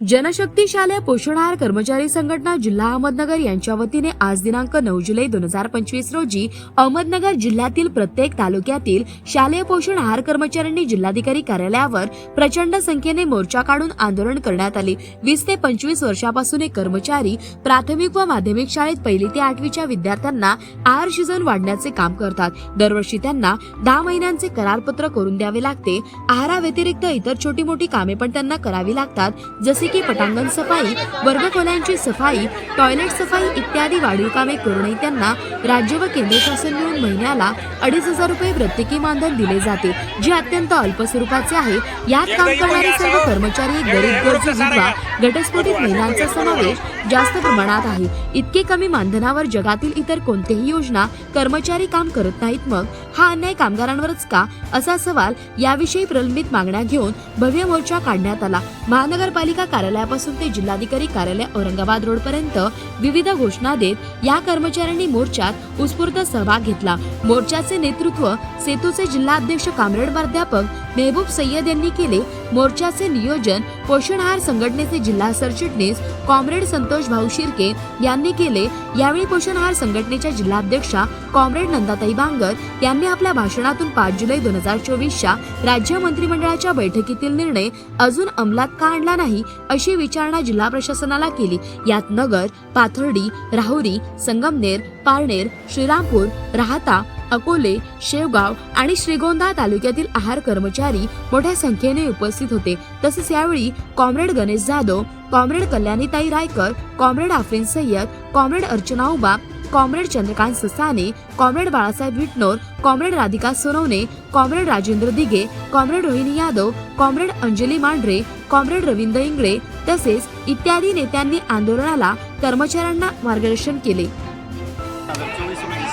जनशक्ती शालेय पोषणाहार कर्मचारी संघटना जिल्हा अहमदनगर यांच्या वतीने आज दिनांक नऊ जुलै दोन हजार पंचवीस रोजी अहमदनगर जिल्ह्यातील प्रत्येक तालुक्यातील शालेय पोषण आहार कर्मचाऱ्यांनी जिल्हाधिकारी कार्यालयावर प्रचंड संख्येने मोर्चा काढून आंदोलन करण्यात आले. वीस ते पंचवीस वर्षापासून हे कर्मचारी प्राथमिक व माध्यमिक शाळेत पहिली ते आठवीच्या विद्यार्थ्यांना आहार शिजन वाढण्याचे काम करतात. दरवर्षी त्यांना दहा महिन्यांचे करारपत्र करून द्यावे लागते. आहाराव्यतिरिक्त इतर छोटी मोठी कामे पण त्यांना करावी लागतात. जसे की पटांगण सफाई वर्गखोल्यांची सफाई टॉयलेट सफाई इत्यादी वाढीव कामे करूनही त्यांना राज्य व केंद्र शासन मिळून महिन्याला अडीच हजार रुपये प्रत्येकी मानधन दिले जाते जे अत्यंत अल्प स्वरूपाचे आहे. यात काम करणारे सर्व कर्मचारी गरीब गरजू विधवा घटस्फोटित महिलांचा समावेश जास्त प्रमाणात आहे. इतके कमी मानधनावर जगातील इतर कोणतेही योजना कर्मचारी काम करत नाहीत मग? हा अन्याय कामगारांवरच का? असा सवाल याविषयी प्रलंबित मागण्या घेऊन भव्य मोर्चा काढण्यात आला. महानगरपालिका कार्यालयापासून ते जिल्हाधिकारी कार्यालय औरंगाबाद रोड पर्यंत विविध घोषणा देत या कर्मचाऱ्यांनी मोर्चात उत्स्फूर्त सहभाग घेतला. मोर्चाचे नेतृत्व सेतूचे जिल्हाध्यक्ष कामरेड प्राध्यापक मेहबूब सय्यद यांनी केले. मोर्चाचे नियोजन पोषण आहार संघटनेचे जिल्हा सरचिटणीस कॉम्रेड संतोष भाऊ शिर्के यांनी केले. यावेळी पोषण आहार संघटनेच्या जिल्हाध्यक्षा कॉम्रेड नंदाताई बांगर यांनी आपल्या भाषणातून पाच जुलै दोन हजार चोवीसच्या राज्य मंत्रिमंडळाच्या बैठकीतील निर्णय अजून अंमलात का आणला नाही अशी विचारणा जिल्हा प्रशासनाला केली. यात नगर पाथर्डी राहुरी संगमनेर पारनेर श्रीरामपूर राहता अकोले शेवगाव आणि श्रीगोंदा तालुक्यातील आहार कर्मचारी मोठ्या संख्येने उपस्थित होते. तसेच यावेळी comrade Ganesh Jadhav comrade कल्याणीताई Raikar comrade Afreen Sayyed comrade Archana Uba comrade Chandrakant Sasane comrade Balasaheb Vitnor comrade Radhika Sonawane comrade Rajendra Dighe comrade Rohini Yadav comrade Anjali Mandhare comrade Ravindra Ingle तसेच इत्यादी नेत्यांनी आंदोलनाला कर्मचाऱ्यांना मार्गदर्शन केले.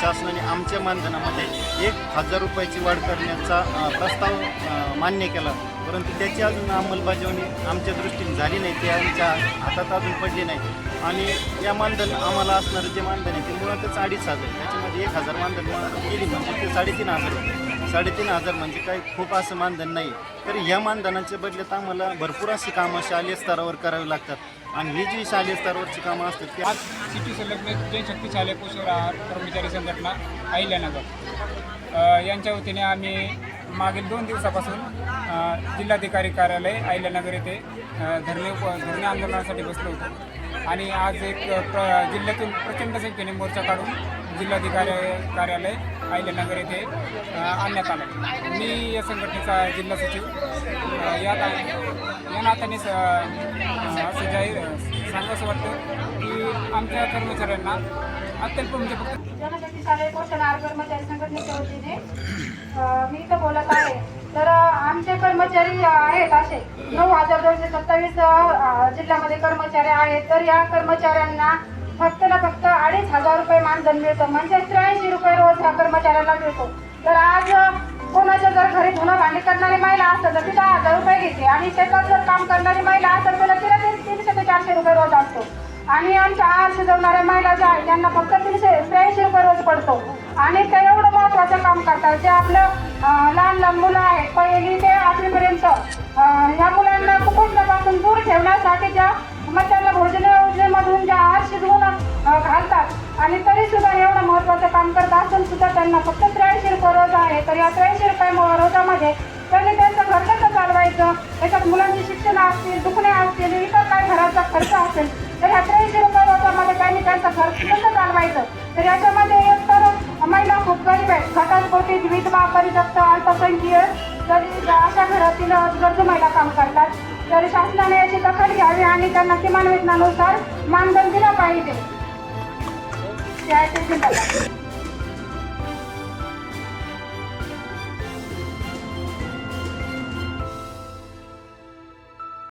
शासनाने आमच्या मानधनामध्ये एक हजार रुपयाची वाढ करण्याचा प्रस्ताव मान्य केला. परंतु त्याची अजून अंमलबजावणी आमच्या दृष्टीने झाली नाही ते आमच्या हातात अजून पडली नाही. आणि या मानधन आम्हाला असणारं जे मानधन आहे ते मुळातच अडीच हजार त्याच्यामध्ये एक हजार मानधन केली म्हणजे ते साडेतीन हजार साडेतीन हजार म्हणजे काही खूप असं मानधन नाही. तर या मानधनाच्या बदल्यात आम्हाला भरपूर अशी कामं शालेय स्तरावर करावी लागतात. आणि ही जी शालेय स्तरावरची कामं असतात ती आज सिटी संलग्न जनशक्ती शालेय पोषण आहार कर्मचारी संघटना अहिल्यानगर. यांच्या वतीने आम्ही मागील दोन दिवसापासून जिल्हाधिकारी कार्यालय अहिल्यानगर येथे धरणे धरणे आंदोलनासाठी बसलो होतो. आणि आज एक प्र जिल्ह्यातून प्रचंड संख्येने मोर्चा काढून जिल्हाधिकारी कार्यालय अहिल्यानगर येथे आणण्यात आलं. मी या संघटनेचा जिल्हा सचिव या या नात्याने स- असं जाहीर सांगावंसं वाटतं की आमच्या कर्मचाऱ्यांना अत्यल्प म्हणजे फक्त जनशक्ती शालेय पोषण आहार कर्मचारी संघटनेच्या वतीने मी इथं बोलत आहे. तर आमचे कर्मचारी आहेत असे. नऊ हजार दोनशे सत्तावीस जिल्ह्यामध्ये कर्मचारी आहेत. तर या कर्मचाऱ्यांना फक्त ना फक्त अडीच हजार रुपये मानधन मिळतं. म्हणजे त्र्याऐंशी रुपये रोज ह्या कर्मचाऱ्याला मिळतो. तर आज कोणाच्या जर घरी धुणं भांडी करणारी महिला असतं तर ती दहा हजार रुपये घेते. आणि शेतात जर काम करणारी महिला असेल तर तिला तीनशे ते चारशे रुपये रोज असतो. आणि आमच्या आहार शिजवणाऱ्या महिला ज्या आहेत त्यांना फक्त तीनशे त्र्याऐंशी रुपये रोज पडतो. आणि ते एवढं महत्त्वाचं काम करतात. जे आपलं लहान लहान मुलं आहेत पहिली ते आठवीपर्यंत ह्या मुलांना कुपोषणापासून दूर ठेवण्यासाठी ज्या त्यांना फक्त त्र्याऐंशी रुपये रोज आहे तर या त्र्याऐंशी रुपये रोजामध्ये त्यांनी त्यांचं घर कसं चालवायचं त्याच्यात मुलांची शिक्षण असतील दुखणे असतील इतर काय घराचा खर्च असेल तर ह्या त्र्याऐंशी रुपये रोजामध्ये त्यांनी त्यांचं घर कसं चालवायचं? तर याच्यामध्ये एक तर महिला खूप गरीब आहेत घटांपोटी विधवा परित्यक्त अल्पसंख्यक तरी अशा घरातील गरजू महिला काम करतात. तर शासनाने याची दखल घ्यावी आणि त्यांना किमान वेतनानुसार मानधन दिलं पाहिजे.